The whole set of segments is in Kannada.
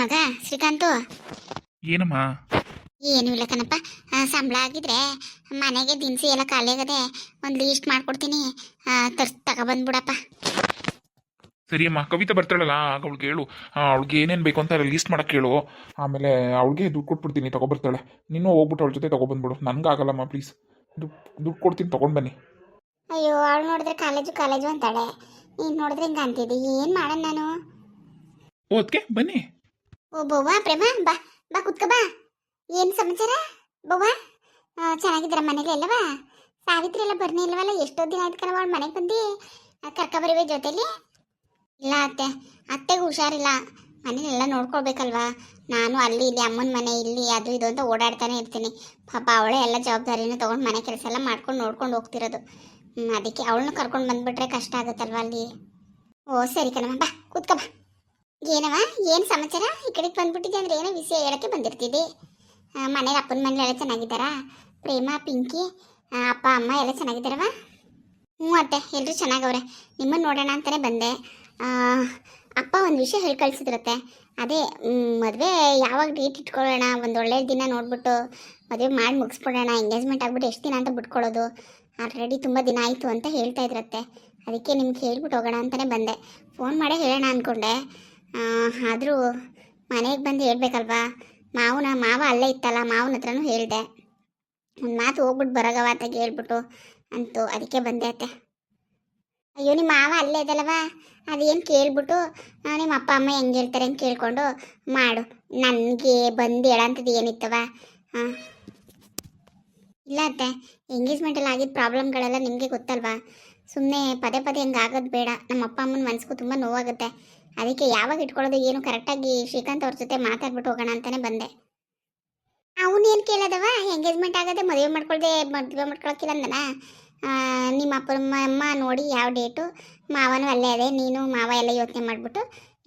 ಮಗ ಶ್ರೀಕಾಂತು? ಏನಮ್ಮ? ಏನು ಇಲ್ಲ ಕಣಪ್ಪ. ಸಂಬಳ ಆಗಿದ್ರೆ ಮನೆಗೆ ದಿನಸಿ ಎಲ್ಲ ಖಾಲಿ ಆಗದೆ ಒಂದು ಲೀಸ್ಟ್ ಮಾಡ್ಕೊಡ್ತೀನಿ. ತರ್ಸ್ ತಗೊಬಂದ್ಬಿಡಪ್ಪ. ಸರಿ ಅಮ್ಮ ಕವಿತಾ ಬರ್ತಾಳಲ್ಲ ಆಗ ಅವಳಿಗೆ ಹೇಳು. ಅವ್ಳಿಗೆ ಏನೇನು ಬೇಕು ಅಂತ ಲೀಸ್ಟ್ ಮಾಡಕ್ಕೆ ಹೇಳು. ಆಮೇಲೆ ಅವಳಿಗೆ ದುಡ್ಡು ಕೊಟ್ಬಿಡ್ತೀನಿ ತಗೊಬರ್ತಾಳೆ. ನೀನು ಹೋಗ್ಬಿಟ್ಟು ಅವಳ ಜೊತೆ ತಗೊಬಂದ್ಬಿಡು. ನನಗಾಗಲ್ಲಮ್ಮ ಪ್ಲೀಸ್ ದುಡ್ಡು ದುಡ್ಡು ಕೊಡ್ತೀನಿ ತಗೊಂಡು ಬನ್ನಿ. ಅಯ್ಯೋ ಅವಳು ನೋಡಿದ್ರೆ ಕಾಲೇಜು ಕಾಲೇಜು ಅಂತಾಳೆ. ನೀನು ನೋಡಿದ್ರೆ ಹಿಂಗೆ ಅಂತಿದ್ದೆ. ಏನು ಮಾಡೋಣ ನಾನು? ಓದ್ಕೆ ಬನ್ನಿ. ಓ, ಬವ್ವ, ಪ್ರೇಮ, ಬಾ ಬಾ, ಕುತ್ಕ, ಬಾ. ಏನು ಸಮಾಚಾರ? ಬವ್ವ ಚೆನ್ನಾಗಿದ್ದೀರ ಮನೇಲಿ ಎಲ್ಲವಾ? ಸಾವಿತ್ರಿ ಎಲ್ಲ ಬರ್ನೇ ಇಲ್ವಲ್ಲ, ಎಷ್ಟೋ ದಿನ ಆಯ್ತು ಕಣವ ಅವಳು ಮನೆಗೆ ಬಂದು? ಕರ್ಕ ಬರುವೆ ಜೊತೆಲಿ? ಇಲ್ಲ ಅತ್ತೆ, ಅತ್ತೆಗೆ ಹುಷಾರಿಲ್ಲ. ಮನೇಲೆಲ್ಲ ನೋಡ್ಕೊಳ್ಬೇಕಲ್ವಾ? ನಾನು ಅಲ್ಲಿ ಇಲ್ಲಿ, ಅಮ್ಮನ ಮನೆ ಇಲ್ಲಿ, ಅದು ಇದು ಅಂತ ಓಡಾಡ್ತಾನೆ ಇರ್ತೀನಿ. ಪಾಪ ಅವಳೇ ಎಲ್ಲ ಜವಾಬ್ದಾರಿನೂ ತೊಗೊಂಡು ಮನೆ ಕೆಲಸ ಎಲ್ಲ ಮಾಡ್ಕೊಂಡು ನೋಡ್ಕೊಂಡು ಹೋಗ್ತಿರೋದು. ಅದಕ್ಕೆ ಅವಳನ್ನ ಕರ್ಕೊಂಡು ಬಂದ್ಬಿಟ್ರೆ ಕಷ್ಟ ಆಗುತ್ತಲ್ವಾ ಅಲ್ಲಿ? ಓ, ಸರಿ ಕಣಮ್ಮ ಬಾ, ಕೂತ್ಕ, ಬಾ. ಏನವ ಏನು ಸಮಾಚಾರ? ಈ ಕಡೆಗೆ ಬಂದ್ಬಿಟ್ಟಿದೆ ಅಂದ್ರೆ ಏನೋ ವಿಷಯ ಹೇಳಕ್ಕೆ ಬಂದಿರ್ತಿದ್ದೆ. ಮನೆಗೆ ಅಪ್ಪನ ಮನೇಲಿ ಎಲ್ಲ ಚೆನ್ನಾಗಿದ್ದಾರಾ? ಪ್ರೇಮ, ಪಿಂಕಿ ಅಪ್ಪ, ಅಮ್ಮ ಎಲ್ಲ ಚೆನ್ನಾಗಿದ್ದಾರವ ಹ್ಞೂ ಅತ್ತೆ ಎಲ್ಲರೂ ಚೆನ್ನಾಗವ್ರೆ. ನಿಮ್ಮನ್ನು ನೋಡೋಣ ಅಂತಲೇ ಬಂದೆ. ಅಪ್ಪ ಒಂದು ವಿಷಯ ಹೇಳಿ ಕಳಿಸಿದ್ರತ್ತೆ. ಅದೇ ಮದುವೆ ಯಾವಾಗ ಡೇಟ್ ಇಟ್ಕೊಳ್ಳೋಣ, ಒಂದು ಒಳ್ಳೆ ದಿನ ನೋಡ್ಬಿಟ್ಟು ಮದುವೆ ಮಾಡಿ ಮುಗಿಸ್ಬಿಡೋಣ ಎಂಗೇಜ್ಮೆಂಟ್ ಆಗ್ಬಿಟ್ಟು ಎಷ್ಟು ದಿನ ಅಂತ ಬಿಟ್ಕೊಳ್ಳೋದು. ಆಲ್ರೆಡಿ ತುಂಬ ದಿನ ಆಯಿತು ಅಂತ ಹೇಳ್ತಾ ಇದ್ರತ್ತೆ. ಅದಕ್ಕೆ ನಿಮ್ಗೆ ಹೇಳ್ಬಿಟ್ಟು ಹೋಗೋಣ ಅಂತಲೇ ಬಂದೆ. ಫೋನ್ ಮಾಡೇ ಹೇಳೋಣ ಅಂದ್ಕೊಂಡೆ ಆದರೂ ಮನೆಗೆ ಬಂದು ಹೇಳಬೇಕಲ್ವಾ? ಮಾವನ, ಮಾವ ಅಲ್ಲೇ ಇತ್ತಲ್ಲ, ಮಾವನ ಹತ್ರನೂ ಹೇಳಿದೆ. ಒಂದು ಮಾತು ಹೋಗ್ಬಿಟ್ಟು ಬರೋಗವ ಅಂತ ಹೇಳ್ಬಿಟ್ಟು ಅಂತು ಅದಕ್ಕೆ ಬಂದೆ ಅತ್ತೆ. ಅಯ್ಯೋ ನಿಮ್ಮ ಮಾವ ಅಲ್ಲೇ ಇದಲ್ಲವ? ಅದೇನು ಕೇಳ್ಬಿಟ್ಟು ನಿಮ್ಮ ಅಪ್ಪ, ಅಮ್ಮ ಹೆಂಗೆ ಹೇಳ್ತಾರೆ ಅಂತ ಕೇಳ್ಕೊಂಡು ಮಾಡು. ನನಗೆ ಬಂದು ಹೇಳಂಥದ್ದು ಏನಿತ್ತವ ಹಾಂ ಇಲ್ಲ ಅತ್ತೆ ಎಂಗೇಜ್ಮೆಂಟಲ್ಲಿ ಆಗಿದ್ದ ಪ್ರಾಬ್ಲಮ್ಗಳೆಲ್ಲ ನಿಮಗೆ ಗೊತ್ತಲ್ವಾ? ಸುಮ್ಮನೆ ಪದೇ ಪದೇ ಹೆಂಗೆ ಆಗೋದು ಬೇಡ. ನಮ್ಮ ಅಪ್ಪ ಅಮ್ಮನ ಮನಸ್ಸಿಗೂ ತುಂಬ ನೋವಾಗುತ್ತೆ. ಅದಕ್ಕೆ ಯಾವಾಗ ಇಟ್ಕೊಳ್ಳೋದು ಏನು ಕರೆಕ್ಟಾಗಿ ಶ್ರೀಕಾಂತ್ ಅವ್ರ ಜೊತೆ ಮಾತಾಡ್ಬಿಟ್ಟು ಹೋಗೋಣ ಅಂತಾನೆ ಬಂದೆ. ಅವನೇನು ಕೇಳೋದವ? ಎಂಗೇಜ್ಮೆಂಟ್ ಆಗದೆ ಮದುವೆ ಮಾಡ್ಕೊಳ್ದೆ ಮದುವೆ ಮಾಡ್ಕೊಳಕ್ಕಿಲ್ಲ ಅಂದನ? ನಿಮ್ಮ ಅಪ್ಪ ಅಮ್ಮ ನೋಡಿ ಯಾವ ಡೇಟು ಮಾವನು ಅಲ್ಲೇ ಅದೇ ನೀನು ಮಾವ ಎಲ್ಲ ಯೋಚನೆ ಮಾಡಿಬಿಟ್ಟು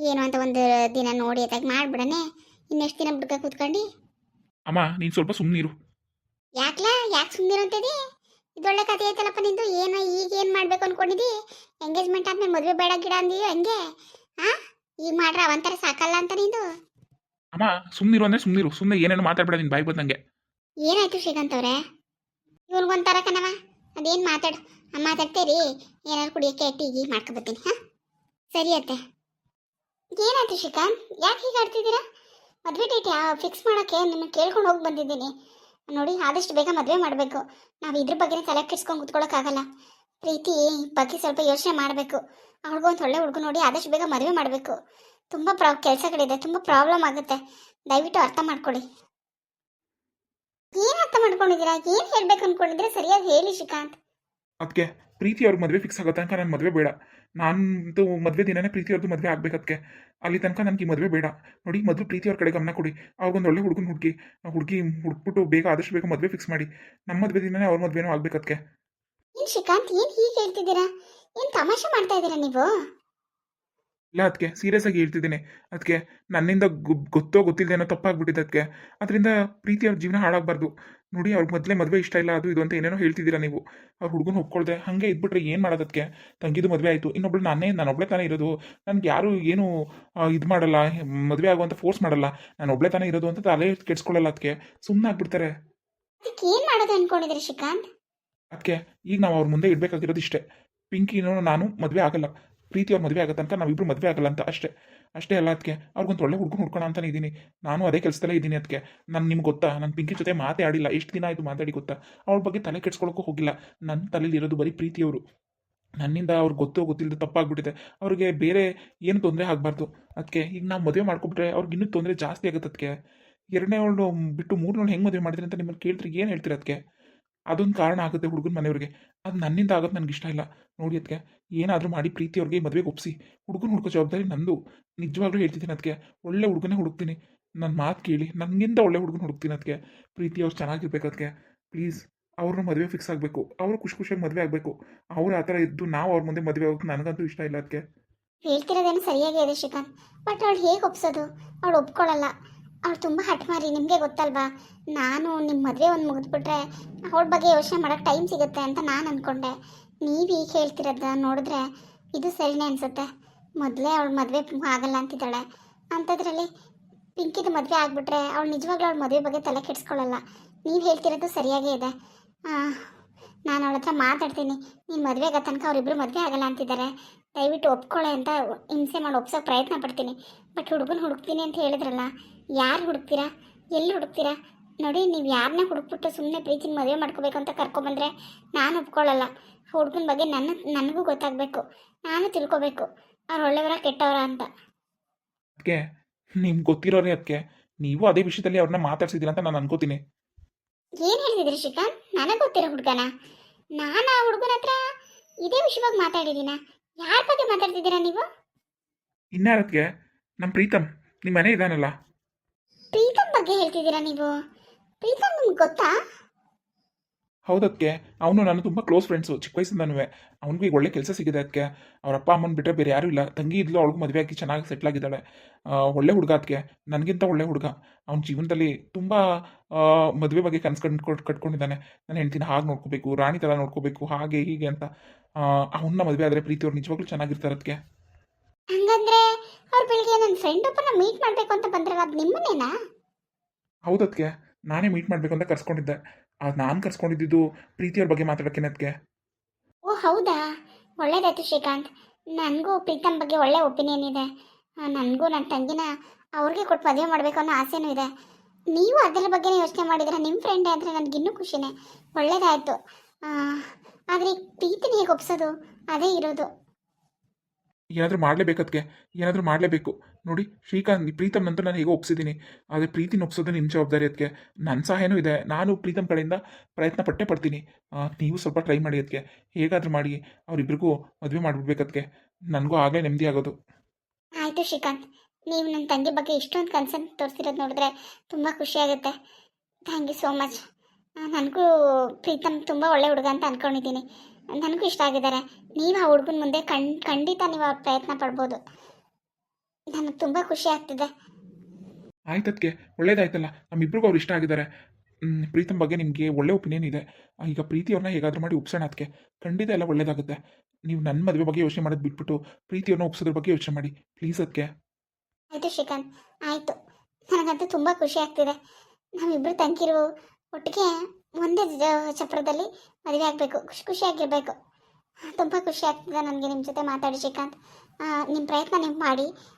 ಏನು ಅಂತ ಒಂದು ದಿನ ನೋಡಿ ಅದಾಗ ಮಾಡ್ಬಿಡನೆ. ಇನ್ನೆಷ್ಟು ದಿನ ಬಿಡ್ಕ ಕೂತ್ಕೊಂಡು? ಅಮ್ಮ ನೀನು ಸ್ವಲ್ಪ ಸುಮ್ಮನಿರು ಯಾಕ್ಲಾ? ಯಾಕೆ ಸುಮ್ಮನಿರಂತದಿ ಇದೊಳ್ಳೆ ಕಥೆ ಐತಲ್ಲಪ್ಪ ನಿಂದು ಏನು ಈಗ ಏನು ಮಾಡ್ಬೇಕು ಅನ್ಕೊಂಡಿದ್ದಿ ಎಂಗೇಜ್ಮೆಂಟ್ ಆದಮೇಲೆ ಮದುವೆ ಬೇಡ ಗಿಡ ಅಂದಿಯೋ ಹಂಗೆ? ಹಾ? ಈಗ ಮಾಡ್ರ ಅವಂತರ ಸಾಕಲ್ಲ ಅಂತ ನಿಂದು? ಅಮ್ಮ ಸುಮ್ಮನಿರು ಅಂದ್ರೆ ಸುಮ್ಮನಿರು ಸುಮ್ಮನೆ ಏನೇನು ಮಾತಾಡ್ಬೇಡ ನಿನ್ನ ಬಾಯಿ ಬಂದಂಗೆ. ಏನಾಯ್ತು ಶ್ರೀಕಾಂತ್ ಅವ್ರೆ? ಇವ್ನಿಗೊಂಥರ ಕಣವ ಅದೇನು ಮಾತಾಡು. ಮಾತಾಡ್ತೇರಿ ಏನಾದ್ರು ಕುಡಿಯಕ್ಕೆ ಟೀ ಗೀ ಮಾಡ್ಕೊಬತ್ತೀನಿ ಹಾ? ಸರಿ ಅತ್ತೆ. ಏನಾಯ್ತು ಶ್ರೀಕಾಂತ್? ಯಾಕೆ ಹೀಗೆ ಆಡ್ತಿದ್ದೀರಾ? ಮದುವೆ ಡೇಟ್ ಯಾವ ಫಿಕ್ಸ್ ಮಾಡೋಕೆ ನಿಮ್ಮನ್ನು ಕೇಳ್ಕೊಂಡು ಹೋಗಿ ಬಂದಿದ್ದೀನಿ. ನೋಡಿ ಆದಷ್ಟು ಬೇಗ ಮದುವೆ ಮಾಡಬೇಕು. ನಾವು ಇದ್ರ ಬಗ್ಗೆ ತಲೆ ಕೆಡ್ಸ್ಕೊಂಡು ಕೂತ್ಕೊಳ್ಳೋಕ್ಕಾಗಲ್ಲ ಪ್ರೀತಿ ಬಗ್ಗೆ ಸ್ವಲ್ಪ ಯೋಚನೆ ಮಾಡಬೇಕು. ಅವ್ಳಿಗೂ ಒಂದು ಒಳ್ಳೆ ಹುಡುಗ ನೋಡಿ ಆದಷ್ಟು ಬೇಗ ಮದುವೆ ಮಾಡಬೇಕು. ತುಂಬ ಪ್ರಾ ಕೆಲಸಗಳಿದೆ ತುಂಬ ಪ್ರಾಬ್ಲಮ್ ಆಗುತ್ತೆ. ದಯವಿಟ್ಟು ಅರ್ಥ ಮಾಡ್ಕೊಳ್ಳಿ. ಏನು ಅರ್ಥ ಮಾಡ್ಕೊಂಡಿದ್ದೀರಾ? ಏನು ಹೇಳ್ಬೇಕು ಅನ್ಕೊಂಡಿದ್ರೆ ಸರಿಯಾಗಿ ಹೇಳಿ ಶ್ರೀಕಾಂತ್. ಅದಕ್ಕೆ ಪ್ರೀತಿ ಅವ್ರಿಗೆ ಮದುವೆ ಫಿಕ್ಸ್ ಆಗೋ ತನಕ ನನ್ನ ಮದುವೆ ಬೇಡ. ನಾನಂತೂ ಮದುವೆ ದಿನನೇ ಪ್ರೀತಿ ಅವ್ರದ್ದು ಮದುವೆ ಆಗ್ಬೇಕು ಅದಕ್ಕೆ ಅಲ್ಲಿ ತನಕ ನನಗೆ ಈ ಮದುವೆ ಬೇಡ. ನೋಡಿ ಮೊದಲು ಪ್ರೀತಿ ಅವ್ರ ಕಡೆ ಗಮನ ಕೊಡಿ. ಅವ್ರಿಗೊಂದು ಒಳ್ಳೆ ಹುಡುಗನ ಹುಡುಗಿ ಹುಡುಗಿ ಹುಡುಕ್ಬಿಟ್ಟು ಬೇಗ ಆದಷ್ಟು ಬೇಗ ಮದುವೆ ಫಿಕ್ಸ್ ಮಾಡಿ. ನಮ್ಮ ಮದುವೆ ದಿನನೇ ಅವ್ರ ಮದುವೆನೂ ಆಗ್ಬೇಕು ಅದಕ್ಕೆ ಏನು ಶ್ರೀಕಾಂತ್ ಏನು ಹೀಗೆ ಹೇಳ್ತಿದ್ದೀರಾ? ಏನ್ ತಮಾಷೆ ಮಾಡ್ತಾ ಇದ್ದೀರಾ ನೀವು? ಇಲ್ಲ ಅದಕ್ಕೆ ಸೀರಿಯಸ್ ಆಗಿ ಹೇಳ್ತಿದ್ದೀನಿ. ಅದಕ್ಕೆ ನನ್ನಿಂದ ಗೊತ್ತೋ ಗೊತ್ತೋ ಗೊತ್ತಿಲ್ಲದೇನೋ ತಪ್ಪಾಗ್ಬಿಟ್ಟಿದೆ ಅದಕ್ಕೆ ಅದರಿಂದ ಪ್ರೀತಿ ಅವ್ರ ಜೀವನ ಹಾಳಾಗಬಾರ್ದು. ನೋಡಿ ಅವ್ರಿಗೆ ಮೊದಲೇ ಮದುವೆ ಇಷ್ಟ ಇಲ್ಲ ಅದು ಇದು ಅಂತ ಏನೇನೋ ಹೇಳ್ತಿದ್ದೀರಾ ನೀವು. ಅವ್ರ ಹುಡುಗನ ಒಪ್ಕೊಳ್ದೆ ಹಾಗೆ ಇದ್ಬಿಟ್ರೆ ಏನು ಮಾಡೋದಕ್ಕೆ ತಂಗಿದು ಮದುವೆ ಆಯಿತು. ಇನ್ನೊಬ್ಳು ನಾನೇ ನಾನು ಒಬ್ಳೆ ತಾನೇ ಇರೋದು. ನನ್ಗೆ ಯಾರು ಏನು ಇದು ಮಾಡಲ್ಲ ಮದುವೆ ಆಗುವಂತ ಫೋರ್ಸ್ ಮಾಡಲ್ಲ. ನಾನು ಒಬ್ಳೆ ತಾನೇ ಇರೋದು ಅಂತ ತಲೆ ಕೆಡ್ಸ್ಕೊಳ್ಳಲ್ಲ ಅದಕ್ಕೆ ಸುಮ್ಮನೆ ಆಗ್ಬಿಡ್ತಾರೆ. ಅದಕ್ಕೆ ಏನು ಮಾಡೋದು ಅನ್ಕೊಂಡಿದ್ರಿ ಶ್ರೀಕಾಂತ್? ಅದಕ್ಕೆ ಈಗ ನಾವು ಅವ್ರ ಮುಂದೆ ಇಡಬೇಕಾಗಿರೋದು ಇಷ್ಟೇ. ಪಿಂಕಿನೂ ನಾನು ಮದುವೆ ಆಗಲ್ಲ. ಪ್ರೀತಿ ಅವ್ರು ಮದುವೆ ಆಗೋ ತನಕ ನಾವಿಬ್ರು ಮದುವೆ ಆಗಲ್ಲ ಅಂತ ಅಷ್ಟೇ. ಅಷ್ಟೇ ಅಲ್ಲ ಅದಕ್ಕೆ ಅವ್ರಿಗೊಂದು ಒಳ್ಳೆ ಹುಡುಗನ ಹುಡ್ಕೋಣ ಅಂತಲೇ ಇದ್ದೀನಿ ನಾನು ಅದೇ ಕೆಲಸದಲ್ಲೇ ಇದ್ದೀನಿ ಅದಕ್ಕೆ ನಾನು ನಿಮ್ಗೆ ಗೊತ್ತಾ? ನಾನು ಪಿಂಕಿ ಜೊತೆ ಮಾತೇ ಆಡಿಲ್ಲ ಎಷ್ಟು ದಿನ ಆಯಿತು ಮಾತಾಡಿ ಗೊತ್ತಾ? ಅವ್ರ ಬಗ್ಗೆ ತಲೆ ಕೆಡ್ಸ್ಕೊಳಕ್ಕೂ ಹೋಗಿಲ್ಲ. ನನ್ನ ತಲೆಯಲ್ಲಿ ಇರೋದು ಬರೀ ಪ್ರೀತಿಯವರು. ನನ್ನಿಂದ ಅವ್ರಿಗೆ ಗೊತ್ತೋ ಗೊತ್ತಿಲ್ಲದ ತಪ್ಪಾಗ್ಬಿಟ್ಟಿದೆ. ಅವ್ರಿಗೆ ಬೇರೆ ಏನು ತೊಂದರೆ ಆಗಬಾರ್ದು? ಅದಕ್ಕೆ ಈಗ ನಾವು ಮದುವೆ ಮಾಡ್ಕೊಬಿಟ್ರೆ ಅವ್ರಿಗೆ ಇನ್ನೂ ತೊಂದರೆ ಜಾಸ್ತಿ ಆಗುತ್ತೆ ಅದಕ್ಕೆ ಎರಡನೇ ಅವಳು ಬಿಟ್ಟು ಮೂರನೇ ಹೆಂಗೆ ಮದುವೆ ಮಾಡಿದ್ರಿ ಅಂತ ನಿಮ್ಮನ್ನು ಕೇಳ್ತೀರಿ ಏನು ಹೇಳ್ತೀರ ಅದಕ್ಕೆ ಅದೊಂದು ಕಾರಣ ಆಗುತ್ತೆ ಹುಡುಗನ ಮನೆಯವ್ರಿಗೆ. ಅದು ನನ್ನಿಂದ ಆಗೋದು ನನಗೆ ಇಷ್ಟ ಇಲ್ಲ. ನೋಡಿ ಅದಕ್ಕೆ ಏನಾದರೂ ಮಾಡಿ ಪ್ರೀತಿ ಅವ್ರಿಗೆ ಮದುವೆಗೆ ಒಪ್ಪಿಸಿ ಹುಡುಗನ ಹುಡುಕೋ ಜವಾಬ್ದಾರಿ ನಂದು. ನಿಜವಾಗ್ಲೂ ಹೇಳ್ತಿದ್ದೀನಿ ಅದಕ್ಕೆ ಒಳ್ಳೆ ಹುಡುಗನೇ ಹುಡುಕ್ತೀನಿ. ನನ್ನ ಮಾತು ಕೇಳಿ, ನನಗಿಂತ ಒಳ್ಳೆ ಹುಡುಗನ ಹುಡುಕ್ತೀನಿ ಅದಕ್ಕೆ ಪ್ರೀತಿ ಅವ್ರು ಚೆನ್ನಾಗಿರ್ಬೇಕು ಅದಕ್ಕೆ ಪ್ಲೀಸ್, ಅವ್ರನ್ನ ಮದುವೆ ಫಿಕ್ಸ್ ಆಗಬೇಕು. ಅವರು ಖುಷಿ ಖುಷಿಯಾಗಿ ಮದುವೆ ಆಗಬೇಕು. ಅವ್ರು ಆ ಥರ ಇದ್ದು ನಾವು ಅವ್ರ ಮುಂದೆ ಮದುವೆ ಆಗೋದು ನನಗಂತೂ ಇಷ್ಟ ಇಲ್ಲ ಅದಕ್ಕೆ ಹೇಳ್ತಿರೋದೇನು ಸರಿಯಾಗಿ ಇದೆ ಶ್ರೀಕಾಂತ್. ಬಟ್ ಅವಳು ಹೇಗೆ ಒಪ್ಸೋದು? ಅವಳು ಒಪ್ಕೊಳ್ಳಲ್ಲ ಅವಳು ತುಂಬ ಹಠಮಾರಿ ನಿಮಗೆ ಗೊತ್ತಲ್ವಾ? ನಾನು ನಿಮ್ಮ ಮದುವೆ ಒಂದು ಮುಗಿದ್ಬಿಟ್ರೆ ಅವಳ ಬಗ್ಗೆ ಯೋಚನೆ ಮಾಡೋಕ್ಕೆ ಟೈಮ್ ಸಿಗುತ್ತೆ ಅಂತ ನಾನು ಅಂದ್ಕೊಂಡೆ ನೀವು ಈಗ ಹೇಳ್ತಿರೋದ ನೋಡಿದ್ರೆ ಇದು ಸರಿನೇ ಅನಿಸುತ್ತೆ. ಮೊದಲೇ ಅವಳು ಮದುವೆ ಆಗಲ್ಲ ಅಂತಿದ್ದಾಳೆ. ಅಂಥದ್ರಲ್ಲಿ ಪಿಂಕಿದು ಮದುವೆ ಆಗಿಬಿಟ್ರೆ ಅವಳು ನಿಜವಾಗ್ಲೂ ಅವಳ ಮದುವೆ ಬಗ್ಗೆ ತಲೆ ಕೆಡಿಸ್ಕೊಳ್ಳಲ್ಲ. ನೀವು ಹೇಳ್ತಿರೋದು ಸರಿಯಾಗೇ ಇದೆ. ನಾನು ಅವಳ ಹತ್ರ ಮಾತಾಡ್ತೀನಿ. ನೀನು ಮದುವೆಗೆ ತನಕ ಅವರಿಬ್ಬರು ಮದುವೆ ಆಗಲ್ಲ ಅಂತಿದ್ದಾರೆ. ದಯವಿಟ್ಟು ಒಪ್ಕೊಳ್ಳೆ ಅಂತ ಹಿಂಸೆ ಮಾಡಿ ಒಪ್ಸೋಕೆ ಪ್ರಯತ್ನ ಪಡ್ತೀನಿ. ಬಟ್ ಹುಡುಗನ ಹುಡುಕ್ತೀನಿ ಅಂತ ಹೇಳಿದ್ರಲ್ಲ ಯಾರು ಹುಡುಕ್ತೀರಾ? ಎಲ್ಲಿ ಹುಡುಕ್ತೀರಾ? ನೋಡಿ ನೀವು ಯಾರನ್ನ ಹುಡುಕ್ಬಿಟ್ಟು ಸುಮ್ಮನೆ ಪ್ರೀತಿನ ಮದುವೆ ಮಾಡ್ಕೋಬೇಕು ಅಂತ ಕರ್ಕೊಂಡ್ಬಂದರೆ ನಾನು ಒಪ್ಕೊಳ್ಳಲ್ಲ. ಹುಡುಗನ ಬಗ್ಗೆ ನನ್ನ ನನಗೂ ಗೊತ್ತಾಗಬೇಕು. ನಾನು ತಿಳ್ಕೊಬೇಕು. ಅವ್ರು ಒಳ್ಳೆಯವರ ಕೆಟ್ಟವರ ಅಂತ. ಅದಕ್ಕೆ ನಿಮ್ಗೆ ಗೊತ್ತಿರೋರೇ ಅದಕ್ಕೆ ನೀವು ಅದೇ ವಿಷಯದಲ್ಲಿ ಅವ್ರನ್ನ ಮಾತಾಡ್ಸಿದ್ದೀರ ಅಂತ ನಾನು ಅನ್ಕೋತೀನಿ. ಏನು ಹೇಳ್ತಿದ್ರಿ ಶ್ರೀಕಾಂತ್? ನನಗೆ ಗೊತ್ತಿರೋ ಹುಡುಗನ? ನಾನು ಆ ಹುಡುಗನ ಹತ್ರ ಇದೇ ವಿಷಯವಾಗಿ ಮಾತಾಡಿದ್ದೀನ? ಯಾರ ಬಗ್ಗೆ ಮಾತಾಡ್ತಿದ್ದೀರಾ ನೀವು? ಇನ್ನಾರತ್ಗೆ ನಮ್ಮ ಪ್ರೀತಮ್ ನಿಮ್ಮ ಮನೆ ಇದಾನಲ್ಲ. ಪ್ರೀತಮ್ ಬಗ್ಗೆ ಹೇಳ್ತಿದ್ದೀರಾ ನೀವು? ಪ್ರೀತಮ್ ನಿಮ್ಗೆ ಗೊತ್ತಾ? ಹೌದಕ್ಕೆ? ಅವನು ನಾನು ತುಂಬ ಕ್ಲೋಸ್ ಫ್ರೆಂಡ್ಸು ಚಿಕ್ಕ ವಯಸ್ಸಿಂದನೂ ಅವನಿಗೂ ಈಗ ಒಳ್ಳೆ ಕೆಲಸ ಸಿಗಿದೆ ಅದಕ್ಕೆ ಅವ್ರ ಅಪ್ಪ ಅಮ್ಮನ ಬಿಟ್ಟರೆ ಬೇರೆ ಯಾರೂ ಇಲ್ಲ. ತಂಗಿ ಇದ್ಲು ಅವಳಿಗೂ ಮದುವೆ ಆಗಿ ಚೆನ್ನಾಗಿ ಸೆಟ್ಲ್ ಆಗಿದ್ದಾಳೆ. ಒಳ್ಳೆ ಹುಡುಗ ಅದಕ್ಕೆ ನನಗಿಂತ ಒಳ್ಳೆ ಹುಡುಗ. ಅವ್ನ ಜೀವನದಲ್ಲಿ ತುಂಬ ಮದುವೆ ಬಗ್ಗೆ ಕನಸು ಕಂಡು ಕಟ್ಕೊಂಡಿದ್ದಾನೆ. ನಾನು ಹೆಂಡ್ತಿನ ಹಾಗೆ ನೋಡ್ಕೋಬೇಕು ರಾಣಿ ಥರ ನೋಡ್ಕೋಬೇಕು ಹಾಗೆ ಹೀಗೆ ಅಂತ. ಅವನ್ನ ಮದುವೆ ಆದರೆ ಪ್ರೀತಿಯವ್ರು ನಿಜವಾಗ್ಲೂ ಚೆನ್ನಾಗಿರ್ತಾರೆ ಅದಕ್ಕೆ ಹಂಗಂದ್ರೆ ಅವ್ರ ಬೆಳಿಗ್ಗೆ ನನ್ನ ಫ್ರೆಂಡ್ ಒಬ್ಬನ ಮೀಟ್ ಮಾಡಬೇಕು ಅಂತ ಬಂದ್ರಲ್ಲ ಅದು ನಿಮ್ಮನೇನಾ? ಹೌದಕ್ಕೆ ನಾನೇ ಮೀಟ್ ಮಾಡಬೇಕು ಅಂತ ಕರ್ಸ್ಕೊಂಡಿದ್ದೆ. ಅದು ನಾನು ಕರ್ಸ್ಕೊಂಡಿದ್ದು ಪ್ರೀತಿಯವ್ರ ಬಗ್ಗೆ ಮಾತಾಡಕ್ಕೆ ನನಗೆ ಓ ಹೌದಾ? ಒಳ್ಳೇದಾಯ್ತು ಶ್ರೀಕಾಂತ್. ನನಗೂ ಪ್ರೀತಮ್ ಬಗ್ಗೆ ಒಳ್ಳೆ ಒಪಿನಿಯನ್ ಇದೆ. ನನಗೂ ನನ್ನ ತಂಗಿನ ಅವ್ರಿಗೆ ಕೊಟ್ಟು ಮದುವೆ ಮಾಡಬೇಕು ಅನ್ನೋ ಆಸೆನೂ ಇದೆ. ನೀವು ಅದರ ಬಗ್ಗೆನೇ ಯೋಚನೆ ಮಾಡಿದ್ರೆ ನಿಮ್ಮ ಫ್ರೆಂಡೇ ಅಂದರೆ ನನಗಿನ್ನೂ ಖುಷಿನೇ. ಒಳ್ಳೇದಾಯಿತು. ಆದರೆ ಪ್ರೀತಿನ ಹೇಗೆ ಒಪ್ಸೋದು? ಅದೇ ಇರೋದು. ಏನಾದರೂ ಮಾಡಲೇಬೇಕದಕ್ಕೆ ಏನಾದರೂ ಮಾಡಲೇಬೇಕು. ನೋಡಿ, ಶ್ರೀಕಾಂತ್ ಪ್ರೀತಮ್ ನಂತರ ನಾನು ಹೇಗೋ ಒಪ್ಸಿದ್ದೀನಿ. ಆದರೆ ಪ್ರೀತಿನ ಒಪ್ಸೋದು ನಿಮ್ಮ ಜವಾಬ್ದಾರಿ ಅದಕ್ಕೆ ನನ್ನ ಸಹಾಯನೂ ಇದೆ. ನಾನು ಪ್ರೀತಮ್ ಕಡೆಯಿಂದ ಪ್ರಯತ್ನ ಪಟ್ಟೆ ಪಡ್ತೀನಿ. ನೀವು ಸ್ವಲ್ಪ ಟ್ರೈ ಮಾಡಿ ಅದಕ್ಕೆ ಹೇಗಾದರೂ ಮಾಡಿ. ಅವರಿಬ್ರಿಗೂ ಮದುವೆ ಮಾಡಿಬಿಡ್ಬೇಕದಕ್ಕೆ ನನಗೂ ಆಗಲೇ ನೆಮ್ಮದಿ ಆಗೋದು. ಆಯಿತು ಶ್ರೀಕಾಂತ್. ನೀವು ನನ್ನ ತಂಗಿ ಬಗ್ಗೆ ಇಷ್ಟೊಂದು ಕನ್ಸರ್ನ್ ತೋರಿಸಿರೋದು ನೋಡಿದ್ರೆ ತುಂಬ ಖುಷಿಯಾಗುತ್ತೆ ಥ್ಯಾಂಕ್ ಯು ಸೋ ಮಚ್. ನನಗೂ ಪ್ರೀತಮ್ ತುಂಬ ಒಳ್ಳೆ ಹುಡುಗ ಅಂತ ಅಂದ್ಕೊಂಡಿದ್ದೀನಿ ನನಗೂ ಇಷ್ಟ ಆಗಿದ್ದಾರೆ. ನೀವು ಆ ಹುಡುಗನ ಮುಂದೆ ಕಣ್, ಖಂಡಿತ ನೀವು ಪ್ರಯತ್ನ ಪಡ್ಬೋದು. ನನಗೆ ತುಂಬ ಖುಷಿ ಆಗ್ತಿದೆ. ಆಯ್ತದ್ಕೆ ಒಳ್ಳೇದಾಯ್ತಲ್ಲ. ನಮ್ಮಿಬ್ರಿಗೂ ಅವ್ರು ಇಷ್ಟ ಆಗಿದ್ದಾರೆ. ಪ್ರೀತಮ್ ಬಗ್ಗೆ ನಿಮಗೆ ಒಳ್ಳೆ ಒಪಿನಿಯನ್ ಇದೆ. ಈಗ ಪ್ರೀತಿಯವ್ರನ್ನ ಹೇಗಾದರೂ ಮಾಡಿ ಒಪ್ಸೋಣ ಅದಕ್ಕೆ ಖಂಡಿತ ಎಲ್ಲ ಒಳ್ಳೇದಾಗುತ್ತೆ. ನೀವು ನನ್ನ ಮದುವೆ ಬಗ್ಗೆ ಯೋಚನೆ ಮಾಡೋದು ಬಿಟ್ಬಿಟ್ಟು ಪ್ರೀತಿಯವ್ರನ್ನ ಒಪ್ಸೋದ್ರ ಬಗ್ಗೆ ಯೋಚನೆ ಮಾಡಿ. ಪ್ಲೀಸ್ ಅದಕ್ಕೆ ಆಯಿತು ಶ್ರೀಕಾಂತ್ ಆಯಿತು. ನನಗಂತೂ ತುಂಬ ಖುಷಿ ಆಗ್ತಿದೆ. ನಾವಿಬ್ಬರು ತಂಗಿರು ಒಟ್ಟಿಗೆ ಒಂದೇ ಚಪ್ರದಲ್ಲಿ ಮದುವೆ ಆಗಬೇಕು. ಖುಷಿ ಖುಷಿಯಾಗಿರಬೇಕು ತುಂಬ ಖುಷಿ ಆಗ್ತಿದೆ ನನಗೆ ನಿಮ್ಮ ಜೊತೆ ಮಾತಾಡಿ ಶ್ರೀಕಾಂತ್. ನಿಮ್ಮ ಪ್ರಯತ್ನ ನೀವು ಮಾಡಿ.